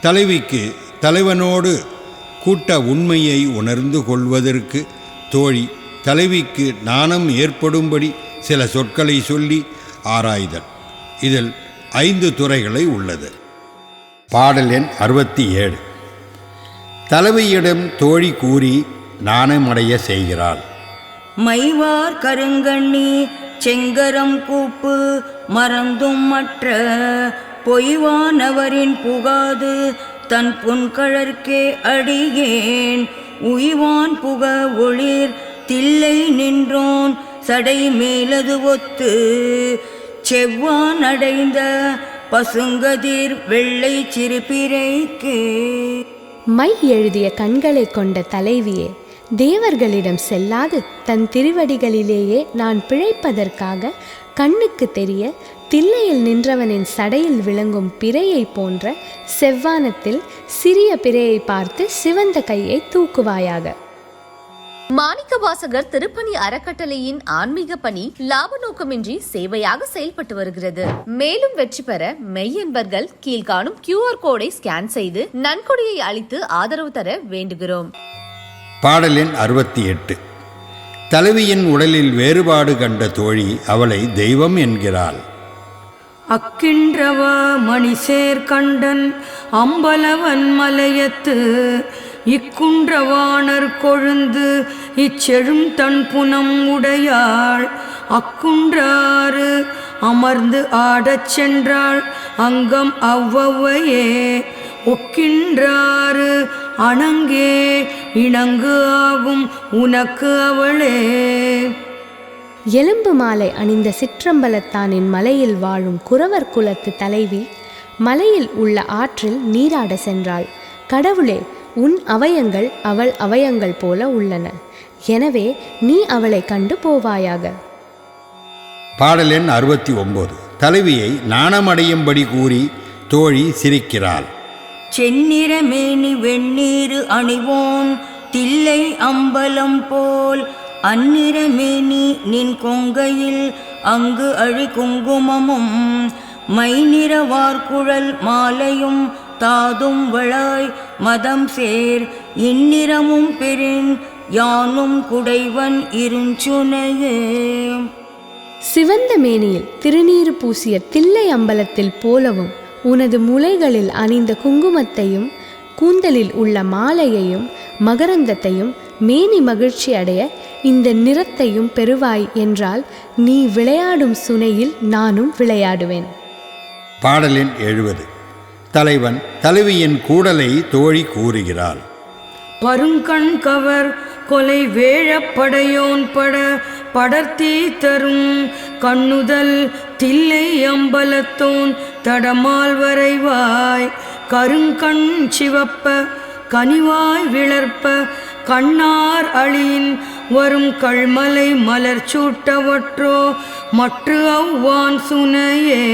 தலைவிக்கு தலைவனோடு கூட்ட உண்மையை உணர்ந்து கொள்வதற்கு தோழி தலைவிக்கு நாணம் ஏற்படும்படி சில சொற்களை சொல்லி ஆராய்தல். இதில் ஐந்து துறைகளை உள்ளது. பாடல் எண் அறுபத்தி ஏழு. தலைவியிடம் தோழி கூறி நாணமடைய செய்கிறாள். மைவார் கருங்கண்ணி செங்கரம் கூப்பு மறந்தும் மற்ற பொய்வானவரின் புகாது தன் புன்கழற்கே அடியேன். உய்வான் புக ஒளிர் தில்லை நின்றோன் சடை மேலது ஒத்து. செவ்வான் அடைந்த பசுங்கதிர் வெள்ளை சிறுபிரைக்கே. மை எழுதிய கண்களை கொண்ட தலைவியே தேவர்களிடம் செல்லாது தன் திருவடிகளிலேயே நான் பிழைப்பதற்காக கண்ணுக்கு தெரிய தில்லையில் நின்றவனின் சடையில் விளங்கும் பிறையை போன்ற செவ்வானத்தில் சிறிய பிறையை பார்த்து சிவந்த கையை தூக்குவாயாக. மாணிக்கவாசகர் திருப்பணி அறக்கட்டளையின் ஆன்மீக பணி லாப நோக்கமின்றி சேவையாக செயல்பட்டு வருகிறது. மேலும் வெற்றி பெற மெய்யன்பர்கள் கீழ்காணும் கியூஆர் கோடை ஸ்கேன் செய்து நன்கொடையை அளித்து ஆதரவு தர வேண்டுகிறோம். பாடல் எண் அறுபத்தி எட்டு. தலைவியின் உடலில் வேறுபாடு கண்ட தோழி அவளை தெய்வம் என்கிறாள். அக்கின்றவ மணிசேர் கண்டன் அம்பலவன் மலையத்து. இக்குன்றவாணர் கொழுந்து இச்செழும் தன் புனம் உடையாள். அக்குன்றாறு அமர்ந்து ஆடச் சென்றாள் அங்கம் அவ்வவையே ஒக்கின்றாறு அணங்கே இணங்கு ஆகும் உனக்கு அவளே. எலும்பு மாலை அணிந்த சிற்றம்பலத்தானின் மலையில் வாழும் குறவர் குலத்து தலைவி மலையில் உள்ள ஆற்றில் நீராட சென்றாள். கடவுளே உன் அவயங்கள் அவள் அவயங்கள் போல உள்ளன. எனவே நீ அவளை கண்டு போவாயாக. பாடல் எண் அறுபத்தி ஒன்பது தலைவியை நாணமடையும்படி கூறி தோழி சிரிக்கிறாள். செந்நிறமேனி வெண்ணீரு அணிவோன் தில்லை அம்பலம் போல் அந்நிறமேனி நின் கொங்கையில் அங்கு அழி குங்குமமும் மைநிற வார்குழல் மாலையும் தாதும் வளாய் மதம் சேர் இந்நிறமும் பெறின் யானும் குடைவன் இருஞ்சுனையே. சிவந்த மேனியில் திருநீறு பூசிய தில்லை அம்பலத்தில் போலவும் உனது முலைகளில் அணிந்த குங்குமத்தையும் கூந்தலில் உள்ள மாலையையும் மகரந்தத்தையும் மேனி மகிழ்ச்சி அடைய இந்த நிறத்தையும் பெறுவாய் என்றால் நீ விளையாடும் சுனையில் நானும் விளையாடுவேன். பாடல் எண் எழுபது. தலைவன் தலைவியின் கூடலை தோழி கூறுகிறாள். பருங்கண் கவர் கொலை வேழப்படையோன் பட படர்த்தி தரும் கண்ணுதல் தில்லை அம்பலத்தோன் தடமால் வரைவாய். கருங்கண் சிவப்ப கனிவாய் விளர்ப்ப கண்ணார் அழியின் வரும் கள்மலை மலர் சூட்டவற்றோ மற்ற அவ்வான் சுனையே.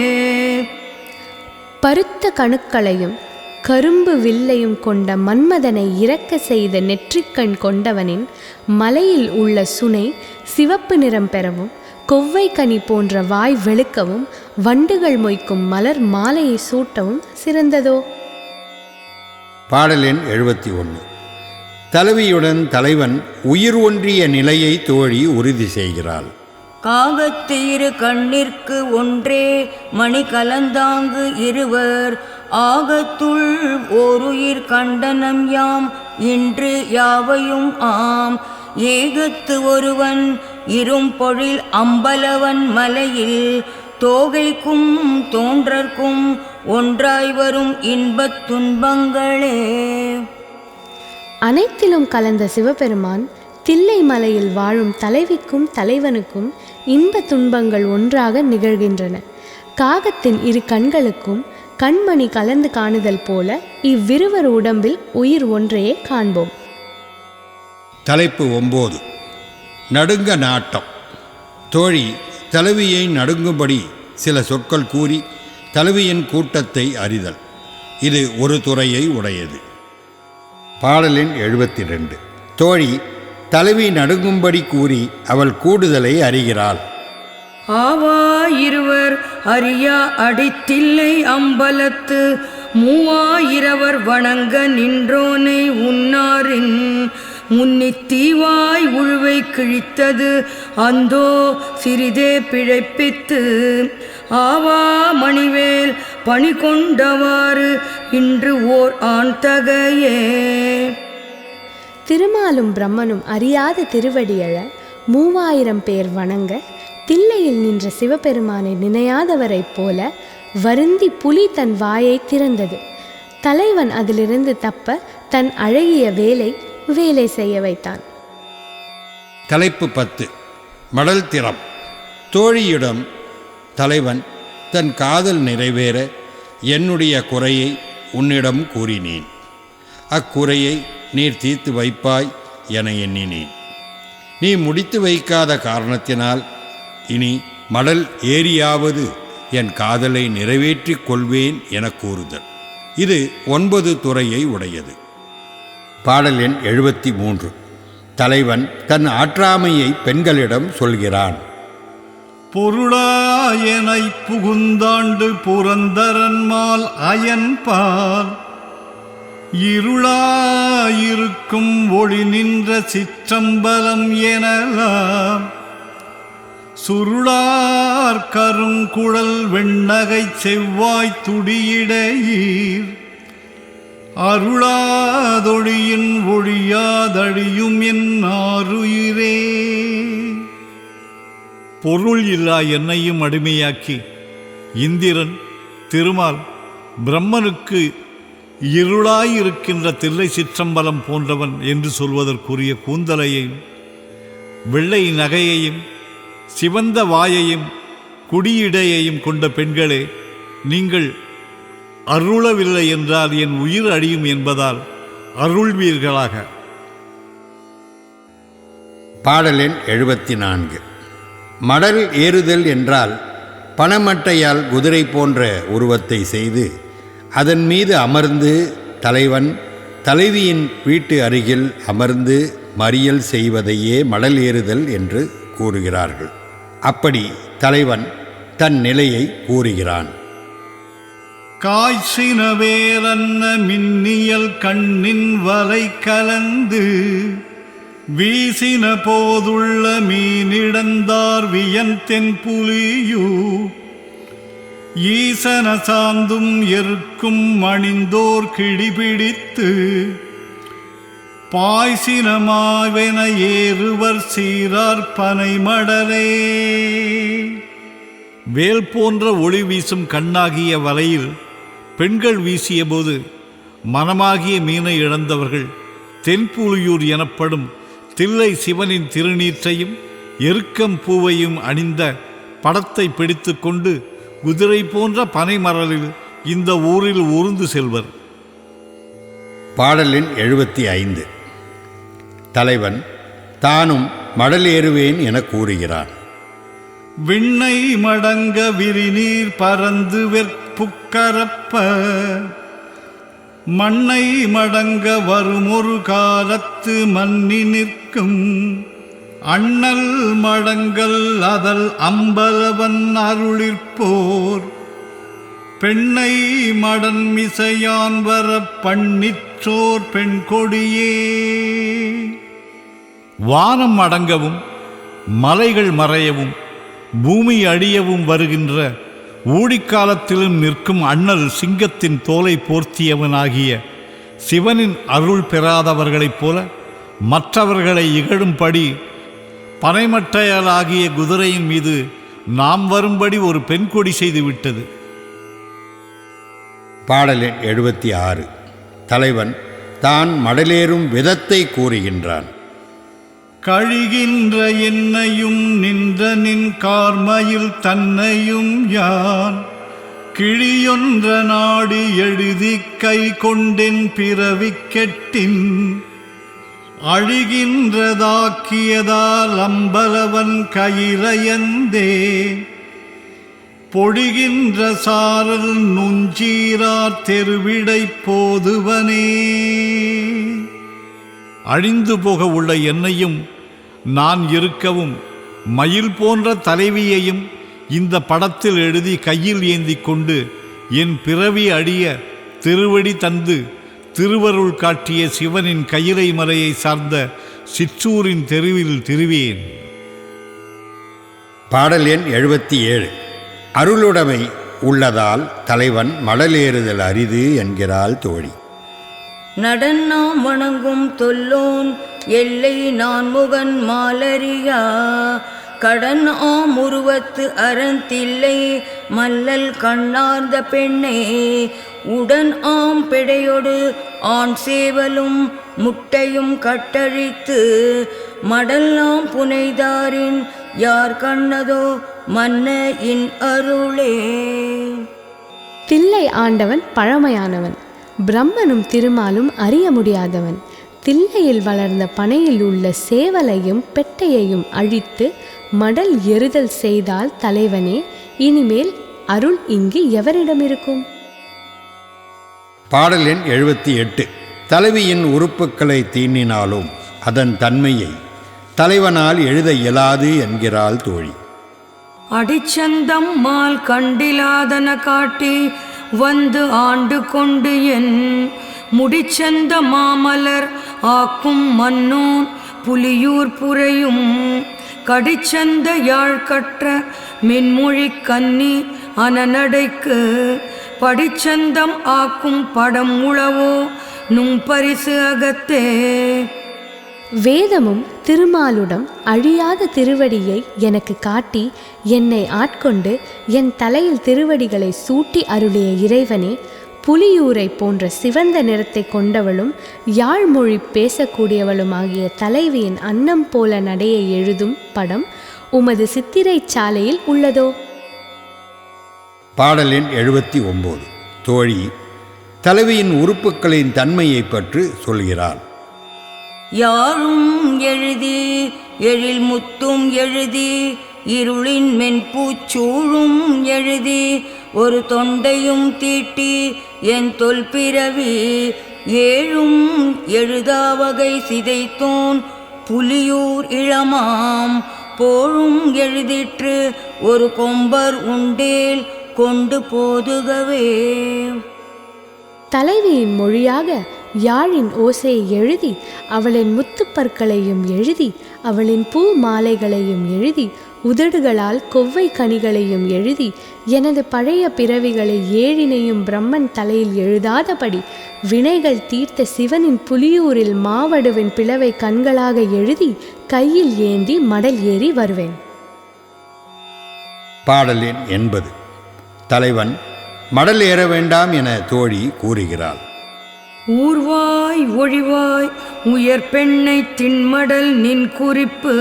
பருத்த கணுக்களையும் கரும்பு வில்லையும் கொண்ட மன்மதனை இறக்க செய்த நெற்றிக்கண் கொண்டவனின் மலையில் உள்ள சுனை சிவப்பு நிறம் பெறவும் கொவ்வை கனி போன்ற வாய் வெளுக்கவும் வண்டுகள் மொய்க்கும் மலர் மாலையை சூட்டவும் சிறந்ததோ? பாடல் எண் எழுபத்தி ஒன்று. தலைவியுடன் தலைவன் உயிர் ஒன்றிய நிலையை தோழி உறுதி செய்கிறாள். காகத்து இரு கண்ணிற்கு ஒன்றே மணி கலந்தாங்கு இருவர். ஆகத்துள் ஓருயிர் கண்டனம் யாம் இன்று யாவையும் ஆம். ஏகத்து ஒருவன் இரும் பொழில் அம்பலவன் மலையில். தோகைக்கும் தோன்றற்கும் ஒன்றாய் வரும் இன்பத் துன்பங்களே. அனைத்திலும் கலந்த சிவபெருமான் தில்லை மலையில் வாழும் தலைவிக்கும் தலைவனுக்கும் இன்ப துன்பங்கள் ஒன்றாக நிகழ்கின்றன. காகத்தின் இரு கண்களுக்கும் கண்மணி கலந்து காணுதல் போல இவ்விருவர் உடம்பில் உயிர் ஒன்றையே காண்போம். தலைப்பு ஒம்போது. நடுங்க நாட்டம். தோழி தலைவியை நடுங்கும்படி சில சொற்கள் கூறி தலைவியின் கூட்டத்தை அறிதல். இது ஒரு துறையை உடையது. பாடலின் எழுபத்தி ரெண்டு தோழி தலைவி நடுங்கும்படி கூறி அவள் கூடுதலை அறிகிறாள். ஆவா இருவர் அறியா அடித்தில்லை அம்பலத்து மூவாயிரவர் வணங்க நின்றோனை உன்னாரின் முன்னித்தீவாய் உழுவை கிழித்தது அந்தோ சிறிதே பிழைப்பித்து ஆவா மணிவேல் பணி கொண்டவாறு இன்று ஓர் ஆண் தகையே. திருமாலும் பிரம்மனும் அறியாத திருவடியழ மூவாயிரம் பேர் வணங்க தில்லையில் நின்ற சிவபெருமானை நினையாதவரைப் போல வருந்தி புலி தன் வாயை திறந்தது. தலைவன் அதிலிருந்து தப்ப தன் அழகிய வேலை வேலை செய்ய வைத்தான். தலைப்பு பத்து. மடல் திறம். தோழியிடம் தலைவன் தன் காதல் நிறைவேற என்னுடைய குறையை உன்னிடம் கூறினேன். அக்குறையை நீர் தீர்த்து வைப்பாய் என எண்ணினேன். நீ முடித்து வைக்காத காரணத்தினால் இனி மடல் ஏறியாவது என் காதலை நிறைவேற்றிக் கொள்வேன் என கூறுதல். இது ஒன்பது துறையை உடையது. பாடல் எண் எழுபத்தி மூன்று. தலைவன் தன் ஆற்றாமையை பெண்களிடம் சொல்கிறான். பொருளாயனை புகுந்தாண்டு புரந்தரன்மால் அயன்பால் இருளாயிருக்கும் ஒளி நின்ற சிற்றம்பலம் எனலாம். சுருளார் கருங்குழல் வெண்ணகை செவ்வாய் துடியிடையீர். அருளாதொழியின் ஒழியாதழியும் என் ஆறுயிரே. பொருள் இல்லா என்னையும் அடிமையாக்கி. இந்திரன் திருமால் பிரம்மனுக்கு இருளாயிருக்கின்ற தில்லை சிற்றம்பலம் போன்றவன் என்று சொல்வதற்குரிய கூந்தலையையும் வெள்ளை நகையையும் சிவந்த வாயையும் குடியிடையையும் கொண்ட பெண்களே நீங்கள் அருளவில்லை என்றால் என் உயிர் அழியும் என்பதால் அருள்வீர்களாக. பாடல் எண் எழுபத்தி நான்கு. மடல் ஏறுதல் என்றால் பணமட்டையால் குதிரை போன்ற உருவத்தை செய்து அதன் மீது அமர்ந்து தலைவன் தலைவியின் வீட்டு அருகில் அமர்ந்து மறியல் செய்வதையே மடல் ஏறுதல் என்று கூறுகிறார்கள். அப்படி தலைவன் தன் நிலையை கூறுகிறான். காய்ச்சின வேரன்ன மின்னியல் கண்ணின் வலை கலந்து வீசின போதுள்ள மீனிடந்தார் வியன் தென்புலியூ ஈசன சாந்தும் எற்கும் மணிந்தோர் கிடிபிடித்து பாய்சினமாவென ஏறுவர் சீரார் பனை மடலே வேல் போன்ற ஒளி வீசும் கண்ணாகிய வலையில் பெண்கள் வீசியபோது மனமாகிய மீனை இழந்தவர்கள் தென்புலியூர் எனப்படும் தில்லை சிவனின் திருநீற்றையும் எருக்கம் பூவையும் அணிந்த படத்தை பிடித்துக்கொண்டு குதிரை போன்ற பனைமரலில் இந்த ஊரில் ஊர்ந்து செல்வர். பாடலின் எழுபத்தி ஐந்து. தலைவன் தானும் மடல் ஏறுவேன் என கூறுகிறான். விண்ணை மடங்க விரிநீர் பறந்து வெற்புக்கரப்ப மண்ணை மடங்க வருமொரு காலத்து மன்னி நிற்கும் அண்ணல் மடங்கல் அதல் அம்பலவன் அருளிற்போர். பெண்ணை மடன் மிசையான் வர பண்ணிற்றோர் பெண் கொடியே. வானம் அடங்கவும் மலைகள் மறையவும் பூமி அழியவும் வருகின்ற ஊழிக்காலத்திலும் நிற்கும் அண்ணல் சிங்கத்தின் தோலை போர்த்தியவனாகிய சிவனின் அருள் பெறாதவர்களைப் போல மற்றவர்களை இகழும்படி பனைமட்டையலாகிய குதிரையின் மீது நாம் வரும்படி ஒரு பெண் கொடி செய்து விட்டது பாடலின் எழுபத்தி ஆறு. தலைவன் தான் மடலேறும் விதத்தை கூறுகின்றான். கழிகின்ற என்னையும் நின்ற நின் கார்மையில் தன்னையும் யான். கிழியொன்ற நாடி எழுதி கை கொண்டென் பிறவி கெட்டின். அழிகின்றதாக்கியதால் அம்பலவன் கயிறையந்தே. பொழிகின்ற சாரல் நுஞ்சீரார் தெருவிடை போதுவனே. அழிந்து போக உள்ள என்னையும் நான் இருக்கவும் மயில் போன்ற தலைவியையும் இந்த படத்தில் எழுதி கையில் ஏந்தி கொண்டு என் பிறவி அடிய திருவடி தந்து திருவருள் காட்டிய சிவனின் கயிலை மலையை சார்ந்த சிற்றூரின் தெருவில் திருவேன் பாடல் எண் எழுபத்தி ஏழு. அருளுடைமை உள்ளதால் தலைவன் மடலேறுதல் அரிது என்கிறாள் தோழி. நடன்னாம் வணங்கும் தொல்லோன் எல்லை நான் முகன் மாலரியா. கடன் ஆம் உருவத்து அறந்தில்லை மல்லல் கண்ணார்ந்த பெண்ணே. உடன் ஆம் பெடையொடு ஆண் சேவலும் முட்டையும் கட்டழித்து மடல்லாம் புனைதாரின் யார் கண்ணதோ மன்ன இன் அருளே. தில்லை ஆண்டவன் பழமையானவன். பிரம்மனும் திருமாலும் அறிய முடியாதவன். தில்லையில் வளர்ந்த பனையில் உள்ள சேவலையும் பெட்டையையும் அழித்து மடல் எறுதல் செய்தால் தலைவனே இனிமேல் அருள் இங்கு எவரிடம் இருக்கும் பாடல் எண் எழுபத்தி எட்டு. தலைவியின் உறுப்புக்களை தீண்டினாலும் அதன் தன்மையை தலைவனால் எழுத இயலாது என்கிறாள் தோழி. அடிச்சந்தம் மால் கண்டிலாதன காட்டி வந்து ஆண்டு கொண்டு என் முடிச்சந்த மாமலர் ஆக்கும் மன்னூன் புலியூர் புரையும் கடிச்சந்த யாழ்கற்ற மின்மொழி கன்னி அனநடைக்கு படிச்சந்தம் ஆக்கும் படம் உளவோ நும் பரிசு அகத்தே. வேதமும் திருமாலுடம் அழியாத திருவடியை எனக்கு காட்டி என்னை ஆட்கொண்டு என் தலையில் திருவடிகளை சூட்டி அருளிய இறைவனே புலியூரை போன்ற சிவந்த நிறத்தை கொண்டவளும் யாழ்மொழி பேசக்கூடியவளுமாகிய தலைவியின் அன்னம் போல நடையை எழுதும் படம் உமது சித்திரைச் சாலையில் உள்ளதோ? பாடல் எண் எழுபத்தி ஒம்பது. தோழி தலைவியின் உறுப்புக்களின் தன்மையை பற்றி சொல்கிறாள். யாழும் எழுதி எழில் முத்தும் எழுதி இருளின் மென்பூச்சூழும் எழுதி ஒரு தொண்டையும் தீட்டி என் தொல்பிறவி ஏழும் எழுதாவகை சிதைத்தோன் புலியூர் இளமாம் போழும் எழுதிற்று ஒரு கொம்பர் உண்டேல் கொண்டு போதுகவே. தலைவியின் மொழியாக யாழின் ஓசையை எழுதி அவளின் முத்துப்பற்களையும் எழுதி அவளின் பூ மாலைகளையும் எழுதி உதடுகளால் கொவ்வை கனிகளையும் எழுதி எனது பழைய பிறவிகளை ஏழினையும் பிரம்மன் தலையில் எழுதாதபடி வினைகள் தீர்த்த சிவனின் புலியூரில் மாவடுவின் பிளவை கண்களாக எழுதி கையில் ஏந்தி மடல் ஏறி வருவேன். பாடல் எண் எண்பது. தலைவன் மடல் ஏற வேண்டாம் என தோழி கூறுகிறாள். ஊர்வாய் ஒழிவாய் உயர் பெண்ணை திண்மடல் நின் குறிப்பு.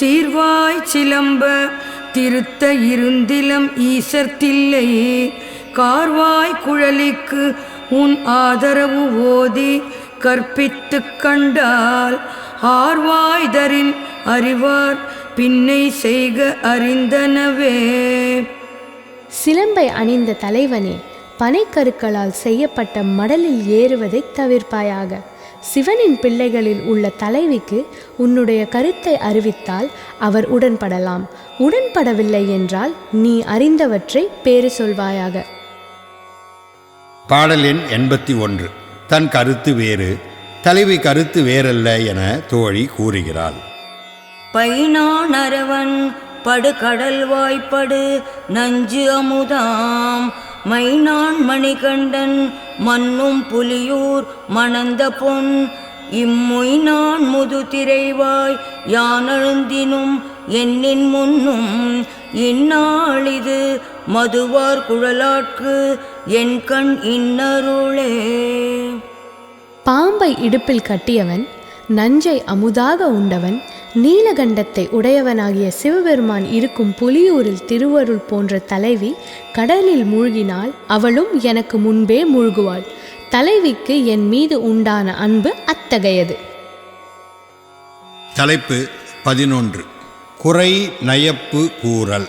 சீர்வாய் சிலம்ப திருத்த இருந்திலம் ஈசர்த்தில்லை. கார்வாய் குழலிக்கு உன் ஆதரவு ஓதி கற்பித்து கண்டால். ஆர்வாய்தரின் அறிவார் பின்னை செய்க அறிந்தனவே. சிலம்பை அணிந்த தலைவனே பனைக்கருக்களால் செய்யப்பட்ட மடலில் ஏறுவதைத் தவிர்ப்பாயாக. சிவனின் பிள்ளைகளில் உள்ள தலைவிக்கு உன்னுடைய கருத்தை அறிவித்தால் அவர் உடன்படலாம். உடன்படவில்லை என்றால் நீ அறிந்தவற்றை பேறு சொல்வாயாக. பாடல் எண் எண்பத்தி ஒன்று. தன் கருத்து வேறு தலைவி கருத்து வேறல்ல என தோழி கூறுகிறாள். பைனான் அரவன் படுகடல் வாய்ப்படு நஞ்சு அமுதாம். மைனான் மணிகண்டன் மன்னும் புலியூர் மணந்த பொன். இம்மொய்னான் முதுதிரைவாய் யானழுந்தினும் என்னின் முன்னும். இந்நாளிது மதுவார் குழலாட்கு என் கண் இன்னருளே. பாம்பை இடுப்பில் கட்டியவன் நஞ்சை அமுதாக உண்டவன் நீலகண்டத்தை உடையவனாகிய சிவபெருமான் இருக்கும் புலியூரில் திருவருள் போன்ற தலைவி கடலில் மூழ்கினால் அவளும் எனக்கு முன்பே மூழ்குவாள். தலைவிக்கு என் மீது உண்டான அன்பு அத்தகையது. தலைப்பு பதினொன்று. குறை நயப்பு கூறல்.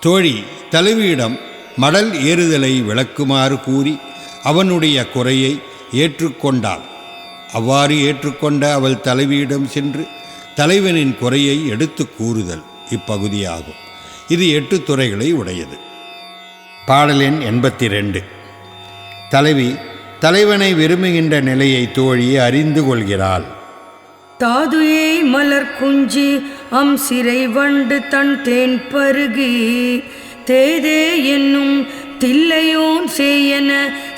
தோழி தலைவியிடம் மடல் ஏறுதலை விளக்குமாறு கூறி அவனுடைய குறையை ஏற்றுக்கொண்டாள். அவ்வாறு ஏற்றுக்கொண்ட அவள் தலைவியிடம் சென்று தலைவனின் குறையை எடுத்து கூறுதல் இப்பகுதியாகும். இது எட்டு துறைகளை உடையது. பாடல் எண் எண்பத்தி ரெண்டு தலைவி தலைவனை விரும்புகின்ற நிலையை தோழி அறிந்து கொள்கிறாள். தாதுயே மலர் குஞ்சி அம் சிறை வண்டு தன் தேன் பருகி தேதே என்னும் தில்லையோன் செய்யன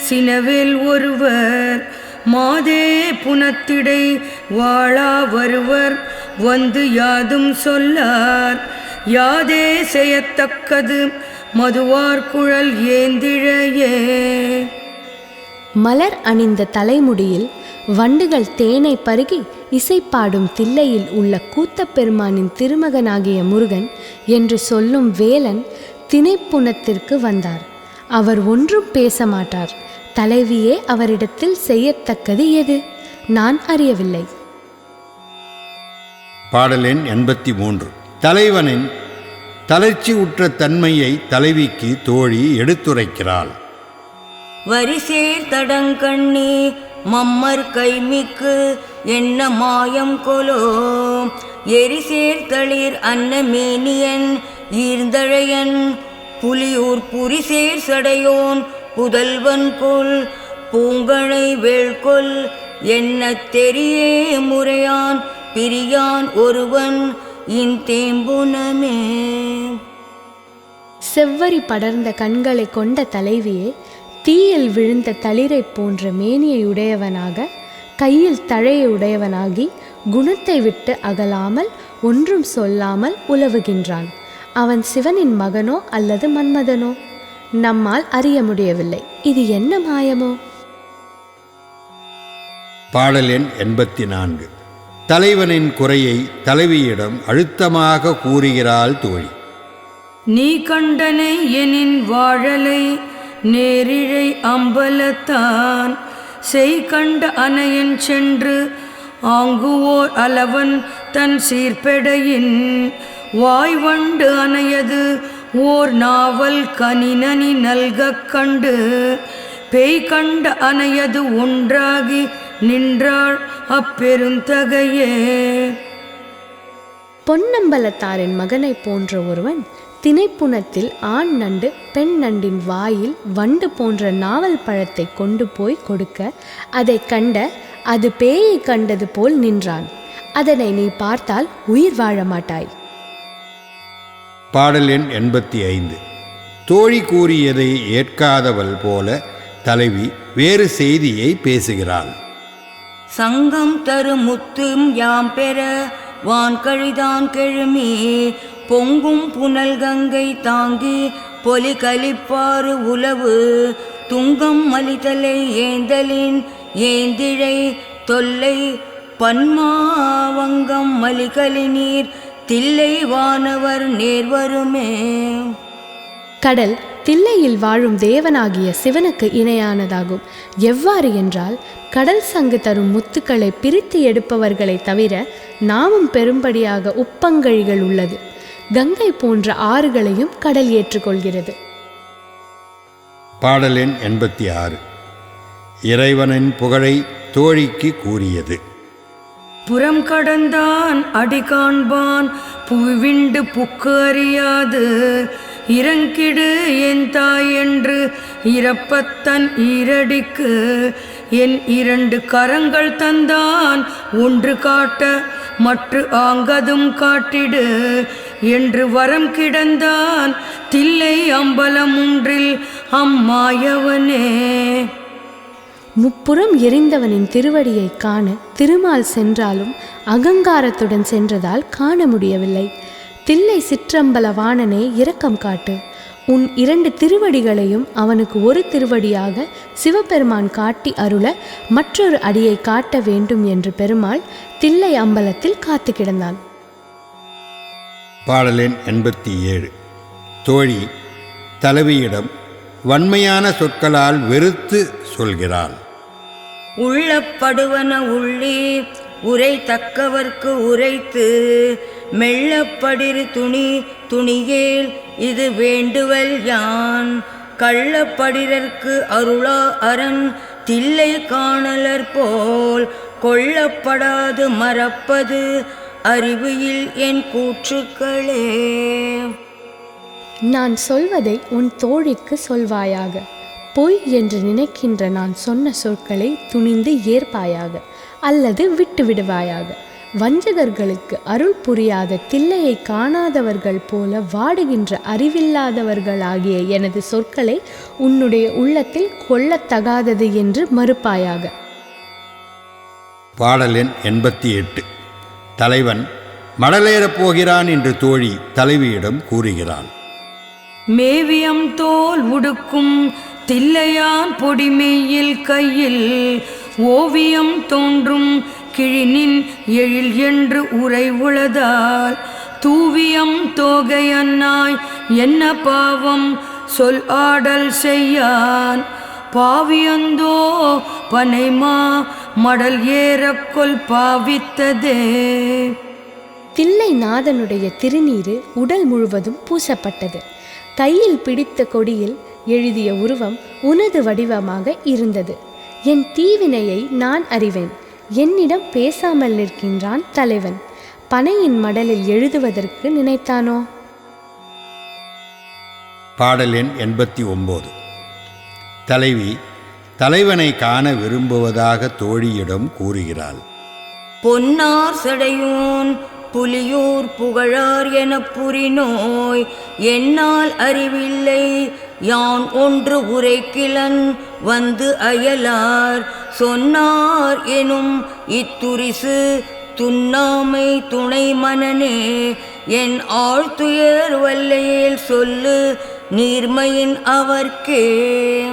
சினவேல் ஒருவர் மாதே புனத்திடை வாழா வருவர் வந்து யாதும் சொல்லார். யாதே செய்யத்தக்கது மதுவார் குழல் ஏந்திழையே. மலர் அணிந்த தலைமுடியில் வண்டுகள் தேனை பருகி இசைப்பாடும் தில்லையில் உள்ள கூத்தப்பெருமானின் திருமகனாகிய முருகன் என்று சொல்லும் வேலன் திணைப்புணத்திற்கு வந்தார். அவர் ஒன்றும் பேச மாட்டார். தலைவியே அவரிடத்தில் செய்யத்தக்கது எது? நான் அறியவில்லை. பாடல் எண் எண்பத்தி மூன்று தலைவனின் தளர்ச்சி உற்ற தன்மையை தலைவிக்கு தோழி எடுத்துரைக்கிறாள். வரிசேர் தடங்கண்ணி மம்மர் கைமிக்கு என்ன மாயம் கொலோ? எரிசேர் தளிர் அன்னமேனியன் ஈர்ந்தழையன் புலியூர் புரிசேர் சடையோன் புதல்வன் கொல் பூங்கழை வேள்கொல் என்ன தெரியே முறையான் பிரியான் ஒருவன் இந்தேம்புனமே செவ்வரி படர்ந்த கண்களை கொண்ட தலைவியே தீயில் விழுந்த தளிரை போன்ற மேனியை உடையவனாக கையில் தழையை உடையவனாகி குணத்தை விட்டு அகலாமல் ஒன்றும் சொல்லாமல் உலவுகின்றான். அவன் சிவனின் மகனோ அல்லது மன்மதனோ? நம்மால் அறிய முடியவில்லை. இது என்ன மாயமோ? பாடல் எண் எண்பத்தி நான்கு தலைவனின் குறையை தலைவியிடம் அழுத்தமாக கூறுகிறாள் தோழி. நீ கண்டனை எனின் வாழலை நேரிழை அம்பலத்தான். செய் கண்ட அணையன் சென்று ஆங்குவோர் அளவன் தன் சீர்பெடையின். வாய் வண்டு அணையது ஓர் நாவல் கனினனி நல்கக் கண்டு பேய் கண்ட அணையது ஒன்றாகி நின்றாள் அப்பெருந்தகையே. பொன்னம்பலத்தாரின் மகனைப் போன்ற ஒருவன் திணைப்புணத்தில் ஆண் நண்டு பெண் நண்டின் வாயில் வண்டு போன்ற நாவல் பழத்தை கொண்டு போய் கொடுக்க அதை கண்ட அது பேயை கண்டது போல் நின்றான். அதனை நீ பார்த்தால் உயிர் வாழ மாட்டாய். பாடல் எண் எண்பத்தி ஐந்து. தோழி கூறியதை ஏற்காதவள் போல தலைவி வேறு செய்தியை பேசுகிறாள். சங்கம் தரு முத்தும் யாம் பெற வான்கழிதான் கெழுமி. பொங்கும் புனல் கங்கை தாங்கி பொலி கலிப்பாறு உலவு. துங்கம் மலிதலை ஏந்தலின் ஏந்திழை தொல்லை பன்மாவங்கம் மலிகலி நீர் தில்லை வானவர் நேர்வருமே கடல் தில்லையில் வாழும் தேவனாகிய சிவனுக்கு இணையானதாகும். எவ்வாறு என்றால் கடல் சங்கு தரும் முத்துக்களை பிரித்து எடுப்பவர்களை தவிர நாமும் பெரும்படியாக உப்பங்கழிகள் உள்ளது. கங்கை போன்ற ஆறுகளையும் கடல் ஏற்றுக்கொள்கிறது. பாடல் எண் எண்பத்தி ஆறு. இறைவனின் புகழை தோழிக்கு கூறியது. புறம் கடந்தான் அடி காண்பான் புவிண்டு புக்கு அறியாது. இறங்கிடு என் தாய் என்று இறப்பத்தன் ஈரடிக்கு. என் இரண்டு கரங்கள் தந்தான் ஒன்று காட்ட மற்ற ஆங்கதும் காட்டிடு. என்று வரம் கிடந்தான் தில்லை அம்பலம் ஒன்றில் அம்மாயவனே. முப்புறம் எரிந்தவனின் திருவடியை காண திருமால் சென்றாலும் அகங்காரத்துடன் சென்றதால் காண முடியவில்லை. தில்லை சிற்றம்பலவாணனே இரக்கம் காட்டு. உன் இரண்டு திருவடிகளையும் அவனுக்கு ஒரு திருவடியாக சிவபெருமான் காட்டி அருள மற்றொரு அடியை காட்ட வேண்டும் என்று பெருமாள் தில்லை அம்பலத்தில் காத்து கிடந்தான். பாடல் எண்பத்தி ஏழு. தோழி தலைவியிடம் வன்மையான சொற்களால் வெறுத்து சொல்கிறாள். உள்ளப்படுவன உள்ளே உரை தக்கவர்க்கு உரைத்து மெல்லப்படிரு துணி துணியேல் இது வேண்டுவல் யான். கள்ளப்படிரற்கு அருளா அரண் தில்லை காணலர் போல் கொள்ளப்படாது மறப்பது அறிவியில் என் கூற்றுக்களே. நான் சொல்வதை உன் தோழிக்கு சொல்வாயாக. பொய் என்று நினைக்கின்ற நான் சொன்ன சொற்களை துணிந்து ஏற்பாயாக அல்லது விட்டு விடுவாயாக வஞ்சகர்களுக்கு அருள் புரியாத தில்லையை காணாதவர்கள் போல வாடுகின்ற அறிவில்லாதவர்களாகிய எனது சொற்களை உன்னுடைய உள்ளத்தில் கொள்ளத்தகாதது என்று மறுப்பாயாக. பாடல் எண் எண்பத்தி எட்டு தலைவன் மடலேறப் போகிறான் என்று தோழி தலைவியிடம் கூறுகிறான் மேவியம் தோல் உடுக்கும் தில்லையான் பொடிமெயில் கையில் ஓவியம் தோன்றும் கிழினின் எழில் என்று உரை உளதால் தூவியம் தோகையன்னாய் என்ன பாவம் சொல் ஆடல் செய்யான் பாவியந்தோ பனைமா மடல் ஏறக்கொல் பாவித்ததே. தில்லை நாதனுடைய திருநீறு உடல் முழுவதும் பூசப்பட்டது. கையில் பிடித்த கொடியில் எழுதிய உருவம் உனது வடிவமாக இருந்தது. என் தீவினையை நான் அறிவேன். என்னிடம் பேசாமல் நிற்கின்றான் தலைவன். பனையின் மடலில் எழுதுவதற்கு நினைத்தானோ? பாடல் எண் எண்பத்தி ஒம்பது. தலைவி தலைவனை காண விரும்புவதாக தோழியிடம் கூறுகிறாள். பொன்னார் சடையோன் புலியூர் புகழார் எனப் புரிநோய். என்னால் அறிவில்லை. யான் ஒன்று உரைக்கிலன் வந்து அயலார். சொன்னார் எனும் இத்துரிசு துண்ணாமை துணை மனனே என் ஆழ்த்துயர் வல்லையில் சொல்லு நீர்மையின் அவர்க்கே.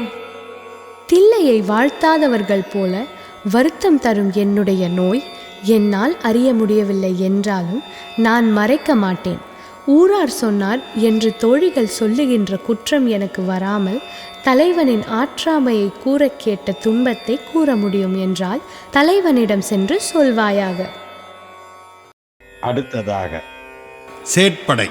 தில்லையை வாழ்த்தாதவர்கள் போல வருத்தம் தரும் என்னுடைய நோய் என்னால் அறிய முடியவில்லை என்றாலும் நான் மறைக்க மாட்டேன். ஊரார் சொன்னார் என்று தோழிகள் சொல்லுகின்ற குற்றம் எனக்கு வராமல் தலைவனின் ஆற்றாமையை கூறக் கேட்ட துன்பத்தை கூற முடியும் என்றால் தலைவனிடம் சென்று சொல்வாயாக. அடுத்ததாக சேட்படை.